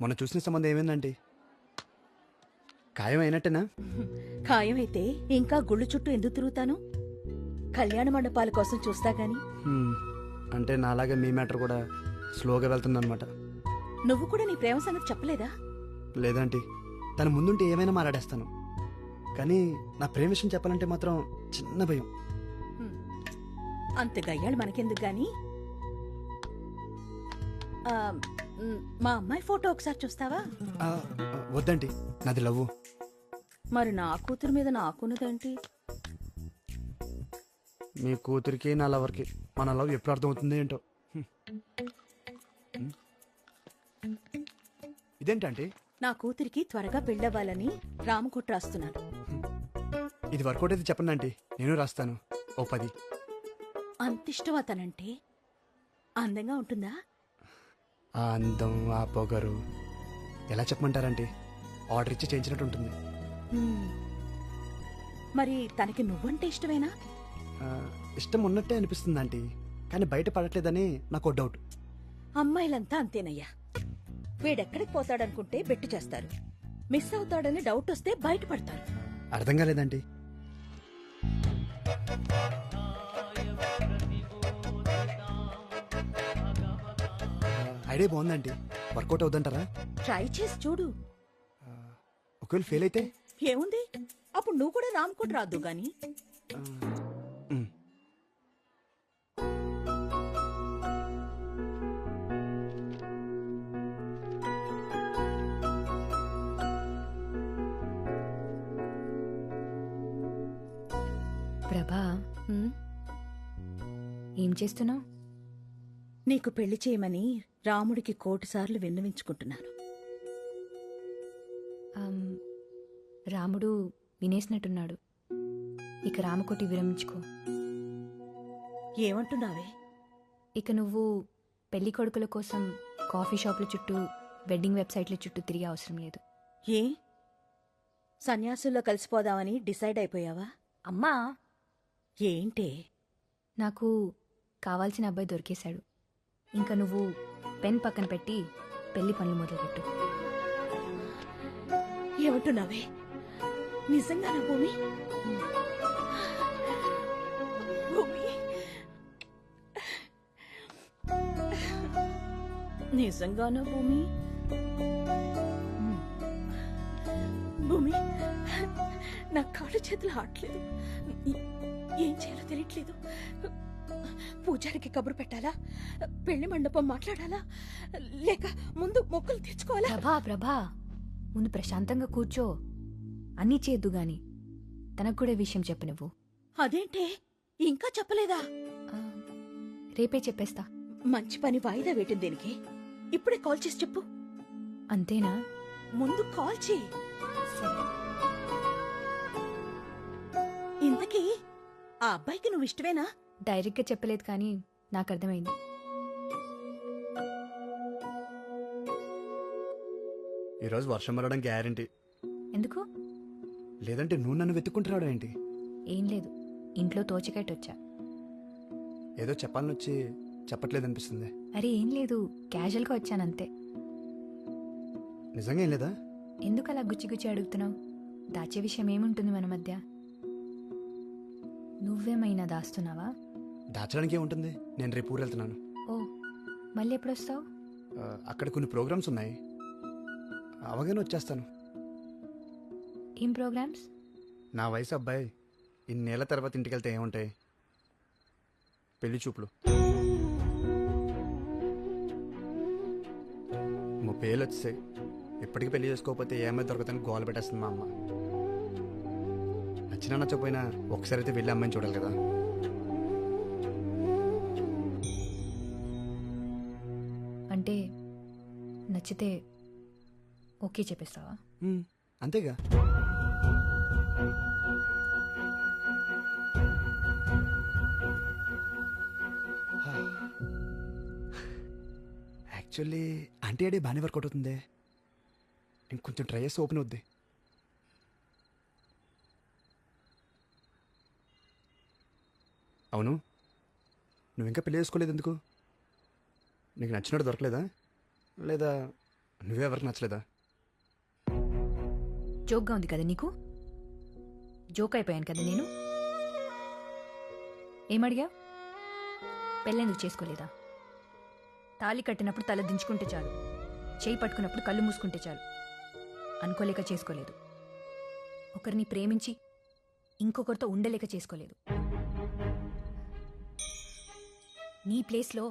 మొన్న చూసిన సంబంధం ఏమైందంటే ఖాయం అయినట్టేనా? ఖాయమైతే ఇంకా గుళ్ళు చుట్టూ ఎందుకు తిరుగుతాను? కళ్యాణ మండపాల కోసం చూస్తా గాని. హ్మ్. అంటే నాలాగే మీ మ్యాటర్ కూడా స్లోగా వెళ్తుందన్నమాట. నువ్వు కూడా నీ ప్రేమ సంగతి చెప్పలేదా? లేదంటే తన ముందుంటే ఏమైనా మాట్లాడేస్తాను. కానీ నా ప్రేమ విషయం చెప్పాలంటే మాత్రం చిన్న భయం. అంత గయ్యాళ్ళు మనకెందుకు గాని? ఆ, మ్, అమ్మాయి ఫోటో ఒకసారి చూస్తావా? వద్దండి. నాది లవ్వు. మరి నా కూతురు మీద నాకున్నదేంటి? మీ కూతురికి నా లవర్కి మన లవ్ ఎప్పుడు అర్థమవుతుంది ఏంటో. ఇదేంటంటే? నా కూతురికి త్వరగా పెళ్ళవ్వాలని రామకుట్ర రాస్తున్నాను ఇది వర్కౌట్ అయితే చెప్పండి ఆంటీ. నేను రాస్తాను. ఓ పది. అంత ఇష్టం అతనంటే అందంగా ఉంటుందా? ఆ అందం ఆ పొగరు. ఎలా చెప్పమంటారంటే ఆర్డర్ ఇచ్చి చేయించినట్టు ఉంటుంది. మరి తనకి నువ్వంటే ఇష్టమేనా? ఆ, ఇష్టం ఉన్నట్టే అనిపిస్తుంది ఆంటీ. కానీ బయట పడట్లేదని నాకు డౌట్. అమ్మాయిలంతా అంతేనయ్యా. వీడెక్కడికి పోతాడనుకుంటే బెట్టు చేస్తారు. మిస్ అవుతాడని డౌట్ వస్తే బయటపడతారు అర్థం కాలేదండి. ఐడియా బాగుందండి. వర్కౌట్ అవుతుంటారా ట్రై చేసి చూడు. ఒకవేళ ఫెయిల్ అయితే? ఏముంది? అప్పుడు నువ్వు కూడా రామ్కోట్ రాదు గాని. ప్రభా? ఏం చేస్తున్నావు? నీకు పెళ్ళి చేయమని రాముడికి కోటి సార్లు విన్నవించుకుంటున్నాను రాముడు వినేసినట్టున్నాడు. ఇక రామకోటి విరమించుకో. ఏమంటున్నావే? ఇక నువ్వు పెళ్ళి కొడుకుల కోసం కాఫీ షాపుల చుట్టూ వెడ్డింగ్ వెబ్సైట్ల చుట్టూ తిరిగే అవసరం లేదు. ఏ? సన్యాసుల్లో కలిసిపోదామని డిసైడ్ అయిపోయావా? అమ్మా! ఏంటే? నాకు కావాల్సిన అబ్బాయి దొరికేశాడు. ఇంకా నువ్వు పెన్ పక్కన పెట్టి పెళ్ళి పనులు మొదలుపెట్టు. ఏమంటున్నావే? నిజంగానా భూమి? భూమి? నిజంగానా భూమి? భూమి నా కాళ్ళు చేతులు ఆడలేదు ఏం చేయాలో తెలియట్లేదు. పూజారికి కబురు పెట్టాలా? పెళ్ళి మండపం మాట్లాడాలా? లేక ముందు మొక్కులు తెచ్చుకోవాలా ప్రభా ప్రభా ముందు ప్రశాంతంగా కూర్చో. అన్నీ చేద్దు గాని తనకు కూడా విషయం చెప్పు నువ్వు. అదేంటే? ఇంకా చెప్పలేదా? రేపే చెప్పేస్తా. మంచి పని వాయిదా వేయటం దేనికి? ఇప్పుడే కాల్ చేసి చెప్పు. అంతేనా? ముందు కాల్ చేయి. ఇంతకీ ఆ అబ్బాయికి నువ్వు ఇష్టమేనా? డైరెక్ట్గా చెప్పలేదు కానీ నాకు అర్థమైంది. ఈరోజు వర్షం పడడం గ్యారంటీ. ఎందుకు? లేదంటే నువ్వు నన్ను వెతుక్కుంటున్నాడు ఏంటి? ఏం లేదు. ఇంట్లో తోచకట్టు వచ్చా. ఏదో చెప్పాలని వచ్చి చెప్పట్లేదు అనిపిస్తుంది అరే ఏం లేదు. క్యాజువల్గా వచ్చానంతే. నిజంగా ఏం లేదా? ఎందుకు అలా గుచ్చి గుచ్చి అడుగుతున్నావు? దాచే విషయం ఏముంటుంది మన మధ్య? నువ్వేమైనా దాస్తున్నావా? దాచడానికి ఏముంటుంది నేను రేపు ఊరు వెళ్తున్నాను. ఓ మళ్ళీ ఎప్పుడు వస్తావు ఆ, అక్కడ కొన్ని ప్రోగ్రామ్స్ ఉన్నాయి. అవగానే వచ్చేస్తాను. ఏం ప్రోగ్రామ్స్? నా వయసు అబ్బాయి ఇన్నేళ్ళ తర్వాత ఇంటికి వెళ్తే ఏముంటాయి? పెళ్ళి చూపులు. ముప్పై ఏళ్ళు వచ్చేసాయి. ఇప్పటికీ పెళ్ళి చేసుకోకపోతే ఏమైనా దొరకదని గోల పెట్టేస్తుంది మా అమ్మ. నచ్చినా నచ్చకపోయినా ఒకసారి అయితే వెళ్ళి అమ్మాయిని చూడాలి కదా. అంటే నచ్చితే ఓకే చెప్పేస్తావా? అంతేగా. యాక్చువల్లీ అంటే అడే బాగానే వర్కౌట్ అవుతుంది. నేను కొంచెం ట్రై చేస్తే ఓపెన్ అవుద్ది. అవును. నువ్వు ఇంకా పెళ్ళి చేసుకోలేదు ఎందుకు? నీకు నచ్చినట్టు దొరకలేదా? లేదా నువ్వెవరికి నచ్చలేదా? జోక్గా ఉంది కదా నీకు? జోక్ అయిపోయాను కదా నేను? ఏమడిగా పెళ్ళెందుకు చేసుకోలేదా? తాళి కట్టినప్పుడు తల దించుకుంటే చాలు. చేయి పట్టుకున్నప్పుడు కళ్ళు మూసుకుంటే చాలు. అనుకోలేక చేసుకోలేదు. ఒకరిని ప్రేమించి ఇంకొకరితో ఉండలేక చేసుకోలేదు. నీ ప్లేస్లో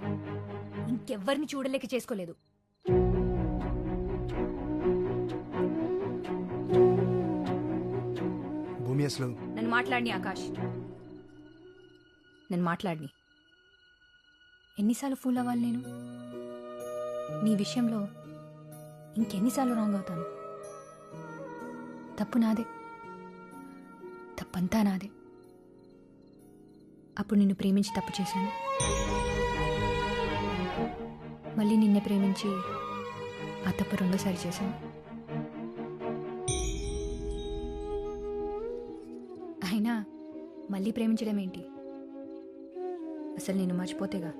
ఇంకెవ్వరిని చూడలేక చేసుకోలేదు. భూమి అసలు నన్ను మాట్లాడిని ఆకాష్. నన్ను మాట్లాడిని. ఎన్నిసార్లు ఫూల్ అవ్వాలి నేను? నీ విషయంలో ఇంకెన్నిసార్లు రాంగ్ అవుతాను? తప్పు నాదే. తప్పంతా నాదే. అప్పుడు నిన్ను ప్రేమించి తప్పు చేశాను. మళ్ళీ నిన్నే ప్రేమించి ఆ తప్పు రెండోసారి చేశాను. అయినా మళ్ళీ ప్రేమించడం ఏంటి? అసలు నేను మర్చిపోతేగా?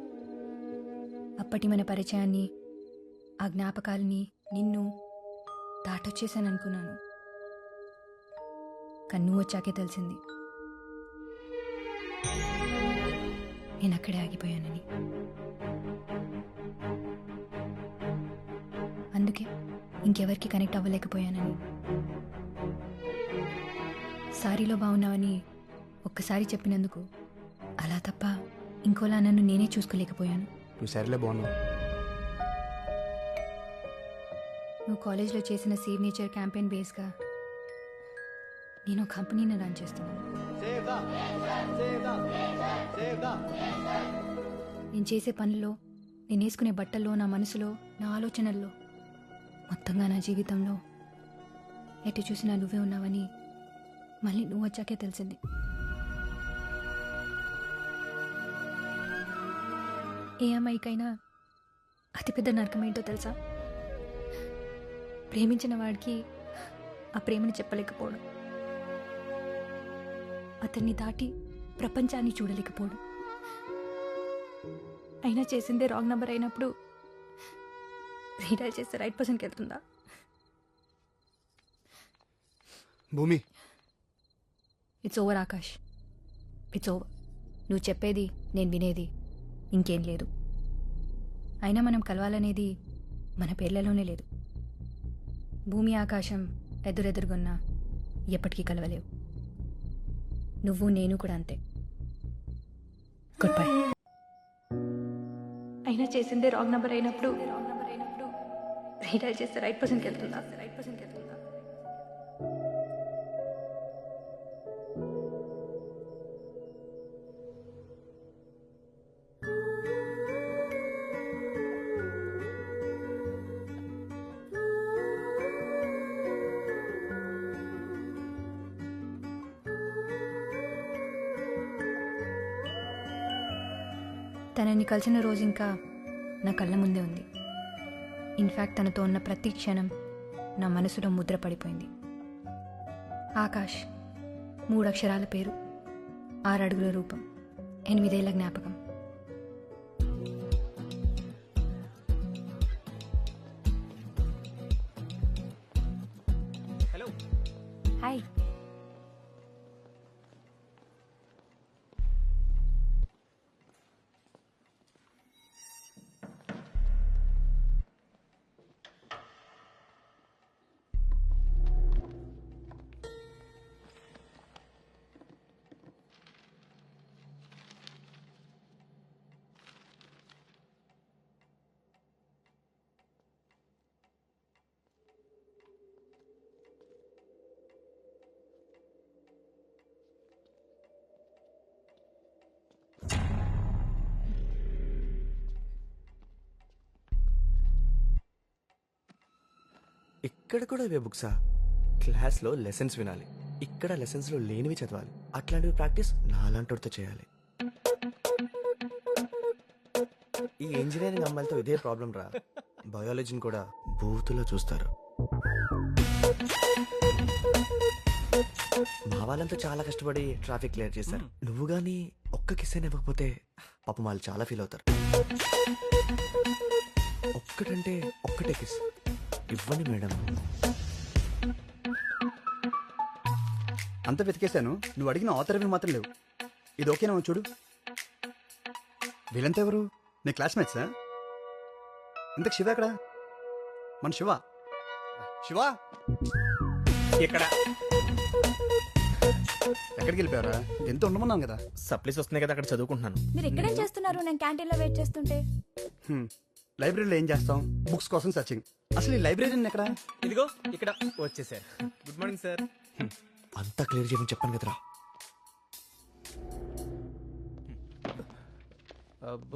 అప్పటి మన పరిచయాన్ని ఆ జ్ఞాపకాలని నిన్ను దాటొచ్చేసాను అనుకున్నాను కానీ నువ్వు వచ్చాకే తెలిసింది. నేను అక్కడే ఆగిపోయానని. అందుకే ఇంకెవరికి కనెక్ట్ అవ్వలేకపోయానని. సారీలో బాగున్నావని ఒక్కసారి చెప్పినందుకు అలా తప్ప ఇంకోలా నన్ను నేనే చూసుకోలేకపోయాను. నువ్వు సరేలే బాగున్నావు. నువ్వు కాలేజ్లో చేసిన సేవ్ నేచర్ క్యాంపెయిన్ బేస్గా నేను కంపెనీని రన్ చేస్తున్నాను. నేను చేసే పనుల్లో నేను వేసుకునే బట్టల్లో నా మనసులో నా ఆలోచనల్లో మొత్తంగా నా జీవితంలో ఎటు చూసినా నువ్వే ఉన్నావని మళ్ళీ నువ్వు వచ్చాకే తెలిసింది. ఏ అమ్మాయికైనా అతిపెద్ద నరకం ఏంటో తెలుసా? ప్రేమించిన వాడికి ఆ ప్రేమని చెప్పలేకపోవడం. అతన్ని దాటి ప్రపంచాన్ని చూడలేకపోవడం అయినా చేసిందే రాంగ్ నంబర్ అయినప్పుడు రీడైల్ చేస్తే రైట్ పర్సన్కి వెళ్తుందా? Bhoomi. It's over Akash. It's over నువ్వు చెప్పేది నేను వినేది ఇంకేం లేదు. అయినా మనం కలవాలనేది మన పేర్లలోనే లేదు. భూమి ఆకాశం ఎదురెదురుగున్నా ఎప్పటికీ కలవలేవు. నువ్వు నేను కూడా అంతే. గుడ్ బై అయినా చేసిందే రాంగ్ నెంబర్ అయినప్పుడు రాంగ్ నెంబర్ అయినప్పుడు రీడైల్ చేస్తే రైట్ పర్సన్కి వెళ్తుందా రైట్ పర్సన్కి వెళ్తుందా? తనని కలిసిన రోజు ఇంకా నా కళ్ళ ముందే ఉంది. ఇన్ఫ్యాక్ట్ తనతో ఉన్న ప్రతి క్షణం నా మనసులో ముద్ర పడిపోయింది. ఆకాష్ మూడు అక్షరాల పేరు ఆరు అడుగుల రూపం ఎనిమిదేళ్ళ జ్ఞాపకం. ఇక్కడ కూడా ఇవే బుక్సా? క్లాస్లో లెసన్స్ వినాలి. ఇక్కడ లెసన్స్లో లేనివి చదవాలి. అట్లాంటివి ప్రాక్టీస్ నాలాంటితో చేయాలి. ఈ ఇంజనీరింగ్ అమ్మాయిలతో ఇదే ప్రాబ్లం రా. బయాలజీని కూడా బూతులో చూస్తారు. మా వాళ్ళంతా చాలా కష్టపడి ట్రాఫిక్ క్లియర్ చేశారు. నువ్వు గానీ ఒక్క కిస్ అయినా ఇవ్వకపోతే పాపం వాళ్ళు చాలా ఫీల్ అవుతారు. ఒక్కటంటే ఒక్కటే కిస్. ఇవ్వండి మేడం. అంత వెతికేశాను. నువ్వు అడిగిన ఆథర్ అవి మాత్రం లేవు. ఇది ఓకేనా చూడు. వీళ్ళంతా ఎవరు? నీ క్లాస్మేట్సా? ఇంతకు శివ ఎక్కడ? మన శివ. శివ? ఇక్కడ. ఎక్కడికి వెళ్ళిపోయారా ఎంత ఉండమన్నాను కదా? సప్లీస్ వస్తున్నాయి కదా అక్కడ చదువుకుంటున్నాను. మీరు ఇక్కడేం చేస్తున్నారు? నేను క్యాంటీన్లో వెయిట్ చేస్తుంటే. హ్మ్. లైబ్రరీలో ఏం చేస్తాం? బుక్స్ కోసం సర్చింగ్. అసలు ఈ లైబ్రరీ ఎక్కడ? ఇదిగో ఇక్కడ వచ్చేసారు. Good morning sir. అంతా క్లియర్ చేయమని చెప్పాను కదరా.